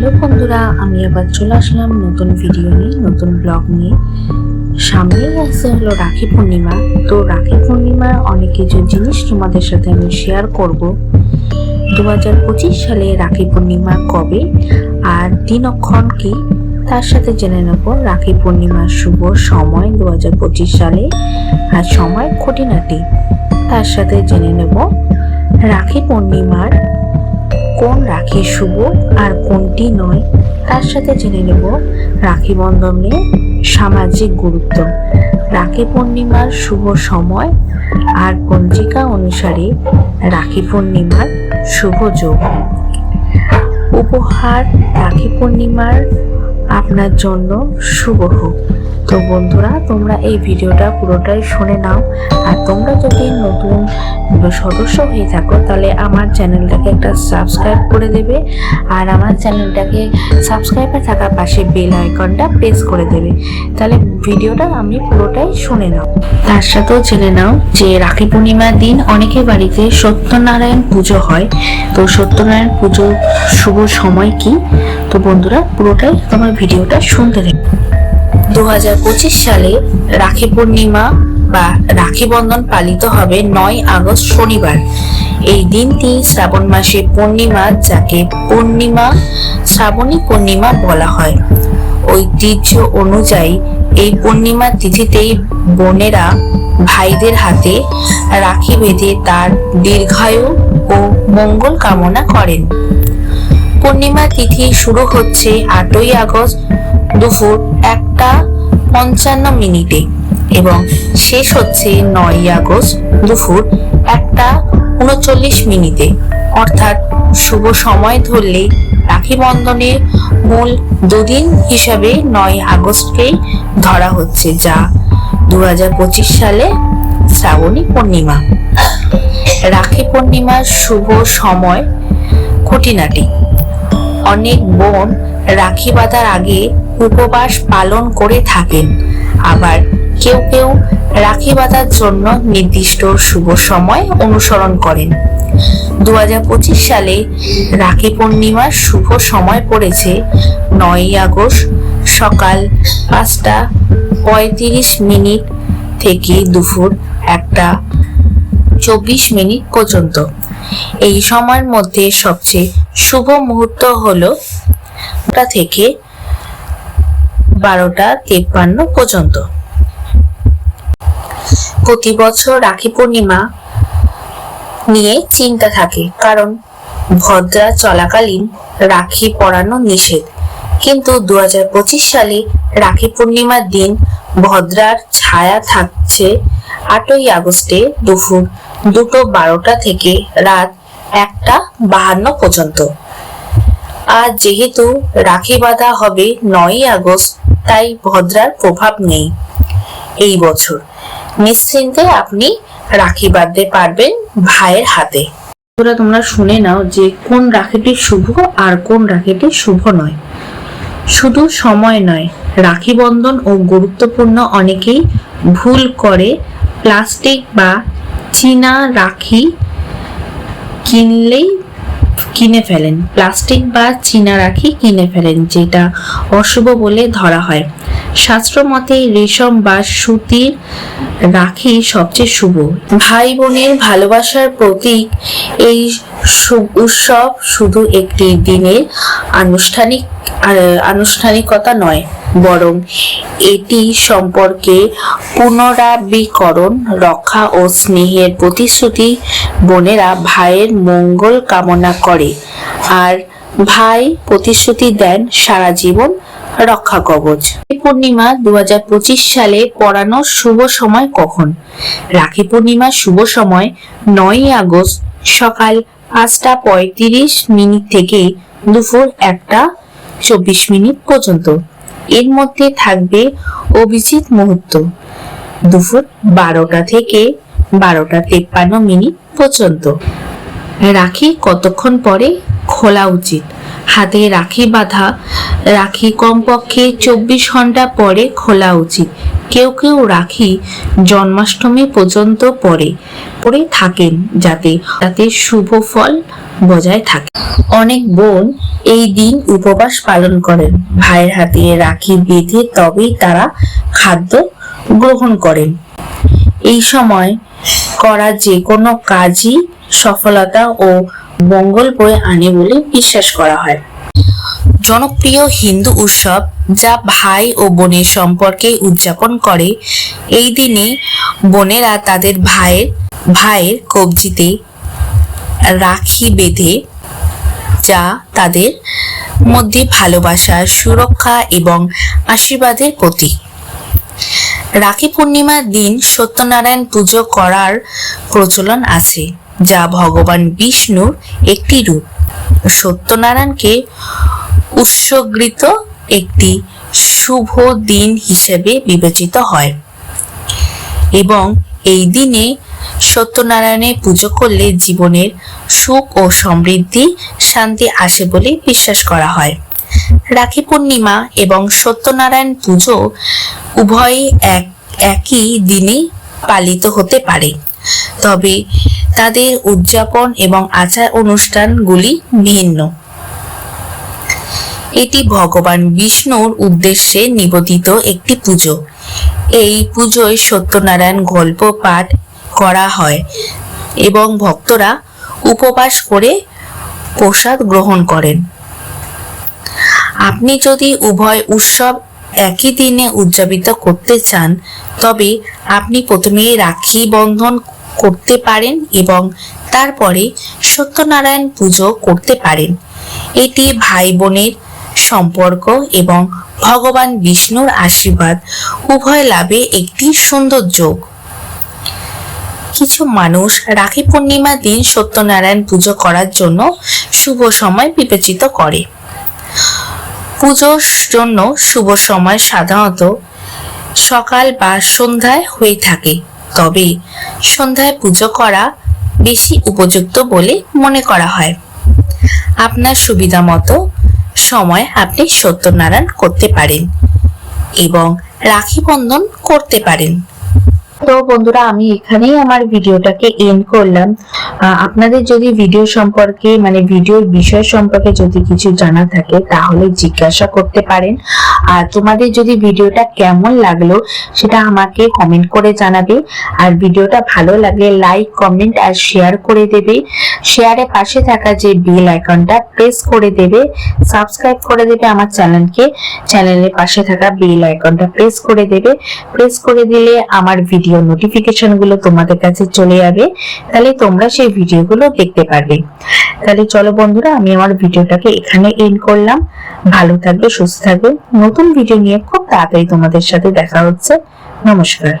Hello বন্ধুরা, আমি আবার চলে আসলাম নতুন ভিডিও নিয়ে, নতুন ব্লগ নিয়ে। সামনেই আসছে হলো রাখি পূর্ণিমা। তো রাখি পূর্ণিমার অনেক কিছু জিনিস তোমাদের সাথে আমি শেয়ার করব। দু হাজার পঁচিশ সালে রাখি পূর্ণিমা কবে আর দিনক্ষণ কি? তার সাথে জেনে নেব রাখি পূর্ণিমার শুভ সময় দু হাজার পঁচিশ সালে আর সময় খুঁটিনাটি। তার সাথে জেনে নেব রাখি পূর্ণিমার কোন রাখি শুভ আর কোনটি নয়, তার সাথে জেনে নেব রাখি বন্ধনের সামাজিক গুরুত্ব। রাখি পূর্ণিমার শুভ সময় আর পঞ্জিকা অনুসারে রাখি পূর্ণিমার শুভ যোগ। উপহার, রাখি পূর্ণিমার আপনার জন্য শুভ হোক। তো বন্ধুরা, তোমরা এই ভিডিওটা পুরোটাই শুনে নাও। আর তোমরা যদি নতুন সদস্য হয়ে থাকো, তাহলে আমার চ্যানেলটাকে একটা সাবস্ক্রাইব করে দেবে। আর আমার চ্যানেলটাকে সাবস্ক্রাইবে থাকা পাশে বেল আইকনটা প্রেস করে দেবে। তাহলে ভিডিওটা আমি পুরোটাই শুনে নাও। তার সাথেও জেনে নাও যে রাখি পূর্ণিমার দিন অনেকের বাড়িতে সত্যনারায়ণ পুজো হয়। তো সত্যনারায়ণ পুজোর শুভ সময় কি? তো বন্ধুরা, পুরোটাই তোমার ভিডিওটা শুনতে দেবে দু সালে রাখি পূর্ণিমা বা রাখি বন্ধন পালিত হবে নয় আগস্ট শনিবার। এই দিনটি শ্রাবণ মাসে পূর্ণিমা, যাকে পূর্ণিমা, শ্রাবণী পূর্ণিমা বলা হয়। ঐতিহ্য অনুযায়ী এই পূর্ণিমা তিথিতেই বোনেরা ভাইদের হাতে রাখি বেঁধে তার দীর্ঘায়ু ও মঙ্গল কামনা করেন। পূর্ণিমা তিথি শুরু হচ্ছে আটই আগস্ট দুপুর একটা পঞ্চান্ন মিনিটে এবং শেষ হচ্ছে নয় আগস্ট দুপুর একটা উনচল্লিশ মিনিটে। অর্থাৎ শুভ সময় ধরলে রাখি বন্ধনের মূল দুদিন হিসাবে নয় আগস্টকেই ধরা হচ্ছে, যা দুহাজার পঁচিশ সালে শ্রাবণী পূর্ণিমা। রাখি পূর্ণিমার শুভ সময় খুঁটিনাটি। অনেক বোন রাখি বাঁধার আগে উপবাস পালন করে থাকেন। আবার কেউ কেউ রাখি বাঁধার জন্য নির্দিষ্ট শুভ সময় অনুসরণ করেন। দু হাজার পঁচিশ সালে রাখি পূর্ণিমার শুভ সময় পড়েছে নয়ই আগস্ট সকাল পাঁচটা পঁয়ত্রিশ মিনিট থেকে দুপুর একটা চব্বিশ মিনিট পর্যন্ত। এই সময়ের মধ্যে সবচেয়ে শুভ মুহূর্ত হলো থেকে বারোটা তেপ্পান্ন পর্যন্ত। প্রতি বছর রাখি পূর্ণিমা নিয়ে চিন্তা থাকে, কারণ ভদ্রা চলাকালীন রাখি পরানো নিষেধ। কিন্তু দু হাজার পঁচিশ সালে রাখি পূর্ণিমার দিন ভদ্রার ছায়া থাকছে আটই আগস্টে দুপুর দুটো বারোটা থেকে রাত একটা বাহান্ন পর্যন্ত। আর যেহেতু রাখি বাঁধা হবে নয়ই আগস্ট, তাই ভদ্রার প্রভাব নেই এই বছর। নিশ্চিন্তে আপনি রাখি বাঁধতে পারবেন ভাইয়ের হাতে। তোমরা শুনে নাও যে কোন রাখিটি শুভ আর কোন রাখিটি শুভ নয়। শুধু সময় নয়, রাখি বন্ধন ও গুরুত্বপূর্ণ অনেকেই ভুল করে প্লাস্টিক বা চীনা রাখি কিনলেই কিনে ফেলেন। প্লাস্টিক বা চীনা রাখি কিনে ফেলেন, যেটা অশুভ বলে ধরা হয়। শাস্ত্র মতে রেশম বা সুতির রাখি সবচেয়ে শুভ। ভাই বোনের ভালোবাসার প্রতীক এই উৎসব শুধু একটি দিনের আনুষ্ঠানিক আনুষ্ঠানিকতা নয়। বরং এটি সম্পর্কে পুনরাবীকরণ, রক্ষা ও স্নেহের প্রতিশ্রুতি বোনেরা ভাইয়ের মঙ্গল কামনা করে। আর ভাই প্রতিশ্রুতি দেন সারা জীবন রক্ষা কবচ। পূর্ণিমা দু হাজার পঁচিশ সালে পড়ানোর শুভ সময় কখন? রাখি পূর্ণিমা শুভ সময় নয়ই আগস্ট সকাল পাঁচটা পঁয়ত্রিশ মিনিট থেকে দুপুর একটা চব্বিশ মিনিট পর্যন্ত। এর মধ্যে থাকবে অভিজিৎ মুহূর্ত। দুপুর বারোটা থেকে বারোটা তেপ্পান্ন মিনিট পর্যন্ত। রাখি কতক্ষণ পরে খোলা উচিত? হাতে রাখি বাঁধা, রাখি কমপক্ষে চব্বিশ ঘণ্টা পরে খোলা উচিত। কেউ কেউ রাখি জন্মাষ্টমী পর্যন্ত পরে পরে থাকেন যাতে যাতে শুভ ফল বজায় থাকে। অনেক বোন এই দিন উপবাস পালন করেন। ভাইয়ের হাতে রাখি বেঁধে তবেই তারা খাদ্য গ্রহণ করেন। এই সময় করা যে কোনো কাজই সফলতা ও মঙ্গল বয়ে আনে বলে বিশ্বাস করা হয়। জনপ্রিয় হিন্দু উৎসব যা ভাই ও বোনের সম্পর্কে উদযাপন করে, এই দিনে বোনেরা তাদের ভাইয়ের ভাইয়ের কবজিতে রাখি বেঁধে, যা তাদের মধ্যে ভালোবাসা, সুরক্ষা এবং আশীর্বাদের প্রতীক। রাখি পূর্ণিমার দিন সত্যনারায়ণ পুজো করার প্রচলন আছে। যা ভগবান বিষ্ণুর একটি রূপ। সত্যনারায়ণকে উৎসর্গিত একটি শুভ দিন হিসেবে বিবেচিত হয়। এবং এই দিনে সত্যনারায়ণের পুজো করলে জীবনের সুখ ও সমৃদ্ধি, শান্তি আসে বলে বিশ্বাস করা হয়। রাখি পূর্ণিমা এবং সত্যনারায়ণ পুজো উভয়ই এক, একই দিনে পালিত হতে পারে। তবে তাদের উদযাপন এবং আচার অনুষ্ঠানগুলি ভিন্ন। এটি ভগবান বিষ্ণুর উদ্দেশ্যে নিবেদিত একটি পুজো। এই পুজোয় সত্যনারায়ণ গল্প পাঠ করা হয় এবং ভক্তরা উপবাস করে প্রসাদ গ্রহণ করেন। আপনি যদি উভয় উৎসব একই দিনে উদযাপিত করতে চান, তবে আপনি প্রথমে রাখি বন্ধন করতে পারেন এবং তারপরে সত্যনারায়ণ পুজো করতে পারেন। এটি ভাই বোনের সম্পর্ক এবং ভগবান বিষ্ণুর আশীর্বাদ উভয় লাভে একটি সুন্দর যোগ। কিছু মানুষ রাখি পূর্ণিমা দিন সত্যনারায়ণ পুজো করার জন্য শুভ সময় বিবেচিত করে। পুজোর জন্য শুভ সময় সাধারণত সকাল বা সন্ধ্যায় হয়ে থাকে। তবে সন্ধ্যায় পুজো করা বেশি উপযুক্ত বলে মনে করা হয়। আপনার সুবিধা মতো সময় আপনি সত্যনারায়ণ করতে পারেন এবং রাখি বন্ধন করতে পারেন। তো বন্ধুরা, আমি এখানেই আমার ভিডিওটাকে এন্ড করলাম। আপনাদের যদি ভিডিও সম্পর্কে মানে ভিডিওর বিষয় সম্পর্কে যদি কিছু জানা থাকে, তাহলে জিজ্ঞাসা করতে পারেন। আর তোমাদের যদি ভিডিওটা কেমন লাগল, সেটা আমাকে কমেন্ট করে জানাবে। আর ভিডিওটা ভালো লাগলে লাইক কমেন্ট আর শেয়ার করে দেবে। শেয়ারে পাশে থাকা যে বেল আইকনটা প্রেস করে দেবে। সাবস্ক্রাইব করে দেবে আমার চ্যানেলকে চ্যানেলের পাশে থাকা বেল আইকনটা প্রেস করে দেবে। প্রেস করে দিলে আমার ভিডিও নোটিফিকেশনগুলো তোমাদের কাছে চলে যাবে, তাহলে তোমরা সেই ভিডিওগুলো দেখতে পারবে। তাহলে চলো বন্ধুরা, আমি আমার ভিডিওটাকে এখানে এন্ড করলাম। ভালো থাকবে, সুস্থ থাকবে। নতুন ভিডিও নিয়ে খুব তাড়াতাড়ি তোমাদের সাথে দেখা হচ্ছে। নমস্কার।